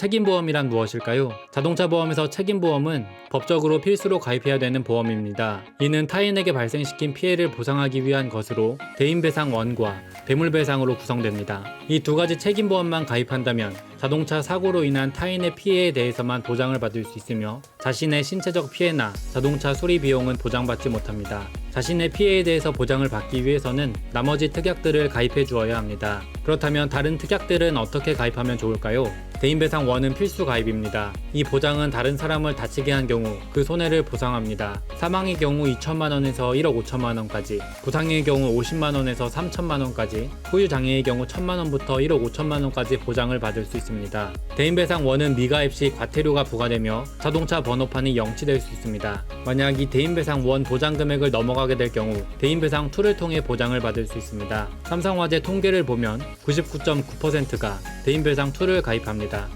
책임보험이란 무엇일까요? 자동차 보험에서 책임보험은 법적으로 필수로 가입해야 되는 보험입니다. 이는 타인에게 발생시킨 피해를 보상하기 위한 것으로 대인배상원과 대물배상으로 구성됩니다. 이 두 가지 책임보험만 가입한다면 자동차 사고로 인한 타인의 피해에 대해서만 보장을 받을 수 있으며 자신의 신체적 피해나 자동차 수리 비용은 보장받지 못합니다. 자신의 피해에 대해서 보장을 받기 위해서는 나머지 특약들을 가입해 주어야 합니다. 그렇다면 다른 특약들은 어떻게 가입하면 좋을까요? 대인배상 원은 필수 가입입니다. 이 보장은 다른 사람을 다치게 한 경우 그 손해를 보상합니다. 사망의 경우 2천만 원에서 1억 5천만 원까지, 부상의 경우 50만 원에서 3천만 원까지, 후유 장애의 경우 1천만 원부터 1억 5천만 원까지 보장을 받을 수 있습니다. 대인배상 원은 미가입 시 과태료가 부과되며 자동차 번호판이 영치될 수 있습니다. 만약 이 대인배상 원 보장 금액을 넘어가게 될 경우 대인배상 2를 통해 보장을 받을 수 있습니다. 삼성화재 통계를 보면 99.9%가 대인배상 2를 가입합니다.